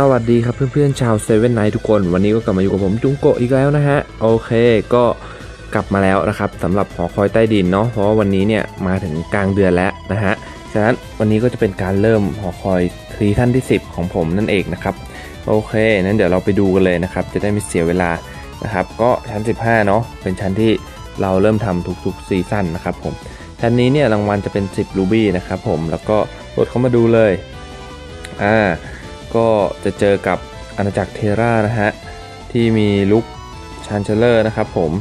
สวัสดีครับเพื่อนๆชาวเซเว่นไนทุกคน วันนี้ก็กลับมาอยู่กับผมจุงโกะอีกแล้วนะฮะ โอเคก็กลับมาแล้วนะครับสำหรับหอคอยใต้ดินเนาะเพราะว่าวันนี้เนี่ยมาถึงกลางเดือนแล้วนะฮะฉะนั้นวันนี้ก็จะเป็นการเริ่มหอคอยซีซั่นที่ 10 ของผมนั่นเองนะครับโอเคนั้นเดี๋ยวเราไปดูกันเลยนะครับจะได้ไม่เสียเวลานะครับก็ชั้น 15เนาะเป็นชั้นที่เราเริ่มทำทุกๆซีซั่นนะครับผมชั้นนี้เนี่ยรางวัลจะเป็น 10รูบี้นะครับผมแล้วก็กดเข้ามาดูเลยอ่า ก็จะเจอกับอาณาจักรเทรานะฮะ ที่มีลุกชานเชลเลอร์นะครับผม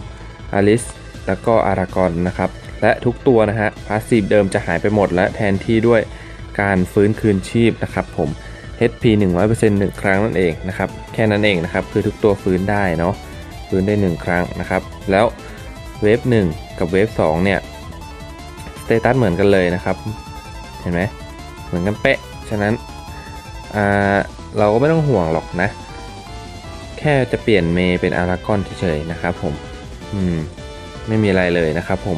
อลิสแล้วก็อารากอนนะครับ และทุกตัวนะฮะพาสซีฟเดิมจะหายไปหมดและแทนที่ด้วยการฟื้นคืนชีพนะครับผม HP 100% 1ครั้งนั่นเองนะครับ แค่นั้นเองนะครับ คือทุกตัวฟื้นได้เนาะฟื้นได้ 1 ครั้งนะครับ แล้วเวฟ1กับเวฟ2เนี่ยสเตตัสเหมือนกันเลยนะครับ เห็นไหมเหมือนกันเป๊ะ ฉะนั้นอ่า เราก็ไม่ต้องห่วงหรอกนะ แค่จะเปลี่ยนเมย์เป็นอารากอนเฉยๆนะครับผมอืมไม่มีอะไรเลยนะครับผม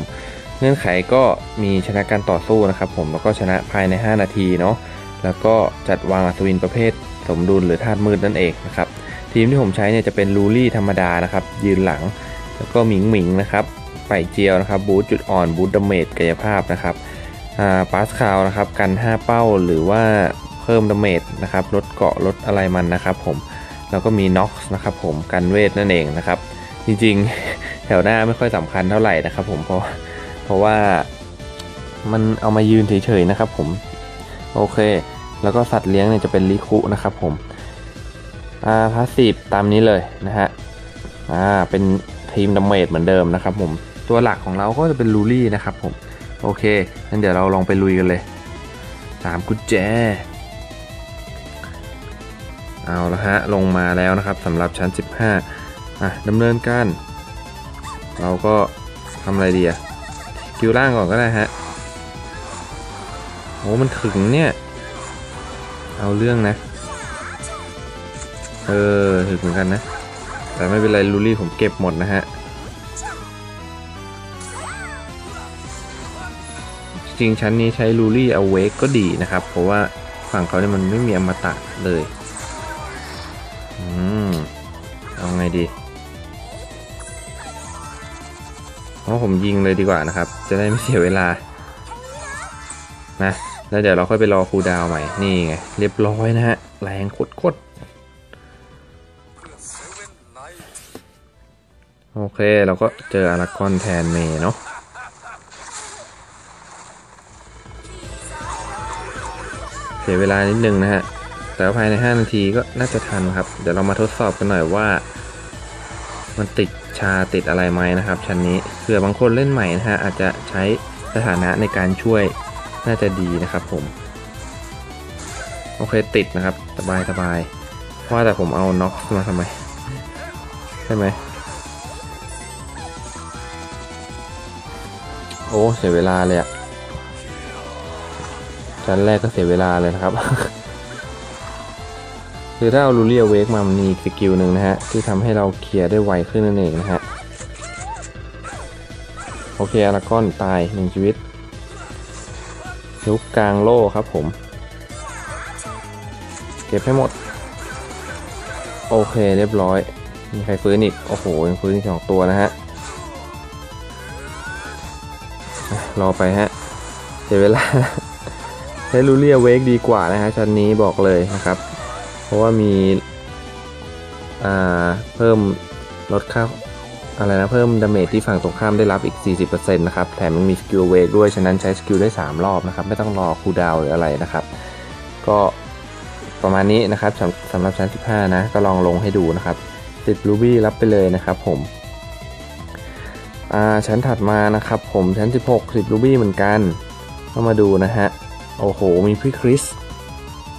เงื่อนไขก็มีชนะการต่อสู้นะครับผมแล้วก็ชนะภายใน 5 นาทีเนาะแล้วก็จัดวางอัศวินประเภทสมดุลหรือธาตุมืดนั่นเองนะครับทีมที่ผมใช้เนี่ยจะเป็นลูลี่ธรรมดานะครับยืนหลัง แล้วก็หมิงหมิงนะครับไปเจียวนะครับบูทจุดอ่อนบูทดาเมจกายภาพนะครับอ่าปาสคาวนะครับกัน 5 เป้าหรือว่า พิ่มดาเมจนะครับลดเกาะลดอะไรมันนะครับผมแล้วก็มีน็อกส์นะครับผมกันเวทนั่นเองนะครับ จริงๆ แถวหน้าไม่ค่อยสำคัญเท่าไหร่นะครับผมเพราะเพราะว่ามันเอามายืนเฉยๆนะครับผมโอเค แล้วก็สัตว์เลี้ยงเนี่ยจะเป็นลิคุนะครับผมอ่าพาสซีฟตามนี้เลยนะฮะอ่าเป็นทีมดาเมจเหมือนเดิมนะครับผมตัวหลักของเราก็จะเป็นลูลี่นะครับผมโอเคงั้นเดี๋ยวเราลองไปลุยกันเลยสามกุญแจ เอาละฮะลงมาแล้วนะครับสำหรับชั้น 15อะดำเนินการเราก็ทำอะไรดีอะคิวล่างก่อนก็ได้ฮะโอ้มันถึงเนี่ยเอาเรื่องนะ เออถึงเหมือนกันนะ แต่ไม่เป็นไรลูลี่ผมเก็บหมดนะฮะ จริงชั้นนี้ใช้ลูลี่เอาเวกก็ดีนะครับ เพราะว่าฝั่งเขาเนี่ยมันไม่มีอมตะเลย อืม เอาไงดีเพราะผมยิงเลยดีกว่านะครับ จะได้ไม่เสียเวลา นะ แล้วเดี๋ยวเราค่อยไปรอคูดาวใหม่ นี่ไง เรียบร้อยนะฮะ แรงโคตรๆโอเค เราก็เจออารากอนแทนเมย์เนาะเสียเวลานิดนึงนะฮะ แต่ภายใน 5 นาทีก็น่าจะทันครับ เดี๋ยวเรามาทดสอบกันหน่อยว่า มันติดชาติดอะไรไหมนะครับ ชั้นนี้เผื่อบางคนเล่นใหม่นะฮะอาจจะใช้สถานะในการช่วยน่าจะดีนะครับผม โอเคติดนะครับ สบายสบายว่าแต่ผมเอาน็อกมาทำไม ใช่ไหมโอ้ เสียเวลาเลยอะชั้นแรกก็เสียเวลาเลยนะครับ คือถ้าเอาลูเรียเวกมามันมีสกิลหนึ่งนะฮะ ที่ทำให้เราเคลียร์ได้ไวขึ้นนั่นเองนะฮะ โอเคอารากอนตายหนึ่งชีวิตลุกกลางโล่ครับผม เก็บให้หมด โอเคเรียบร้อย มีใครฟื้นอีก โอ้โหยังฟื้นอีกสองตัวนะฮะอะรอไปฮะเสียเวลาใช้ลูเรียเวกดีกว่านะฮะชั้นนี้บอกเลยนะครับ เพราะว่ามีอ่าเพิ่มลดค่าอะไรนะเพิ่มดาเมจที่ฝั่งตรงข้ามได้รับอีก 40%นะครับแถมยังมีสกิลเวกด้วย ฉะนั้นใช้สกิลได้ 3 รอบนะครับ ไม่ต้องรอคูลดาวน์หรืออะไรนะครับ ก็ประมาณนี้นะครับสำสำหรับชั้น15 นะ ก็ลองลงให้ดูนะครับ10รูบี้รับไปเลยนะครับผมอาชั้นถัดมานะครับผมชั้น 16 10รูบี้เหมือนกันเข้ามาดูนะฮะ โอ้โห มีพี่คริส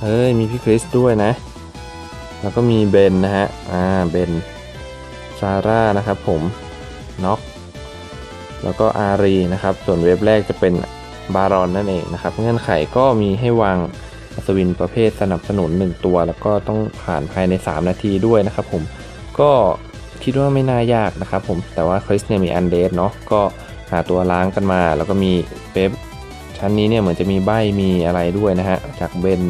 เฮ้ย มีพี่คริสด้วยนะ แล้วก็มีเบนนะฮะ อ่า เบน ซาร่านะครับผม น็อกแล้วก็อารีนะครับ ส่วนเว็บแรกจะเป็นบารอนนั่นเองนะครับ เงื่อนไขก็มีให้วางอัศวินประเภทสนับสนุน 1 ตัว แล้วก็ต้องผ่านภายใน 3 นาทีด้วยนะครับผม ก็คิดว่าไม่น่ายากนะครับผม แต่ว่าคริสเนี่ยมีอันเดสเนาะ ก็หาตัวล้างกันมา แล้วก็มีเว็บชั้นนี้เนี่ยเหมือนจะมีใบมีอะไรด้วยนะฮะ จากเบน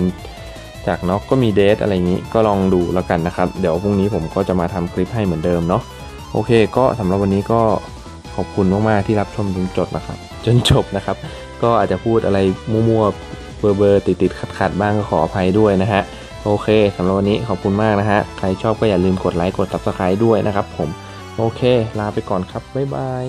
จากน็อกก็มีเดทอะไรอย่างนี้ก็ลองดูแล้วกันนะครับ เดี๋ยวพรุ่งนี้ผมก็จะมาทำคลิปให้เหมือนเดิมเนาะโอเค ก็สำหรับวันนี้ก็ขอบคุณมากๆที่รับชมจนจบนะครับ จนจบนะครับ ก็อาจจะพูดอะไรมั่วๆเบอร์เบอร์ติดติดขัดขัดๆบ้างก็ขออภัยด้วยนะฮะโอเคสำหรับวันนี้ขอบคุณมากนะฮะใครชอบก็อย่าลืมกดไลค์กด subscribe ด้วยนะครับผมโอเค ลาไปก่อนครับบ๊ายบาย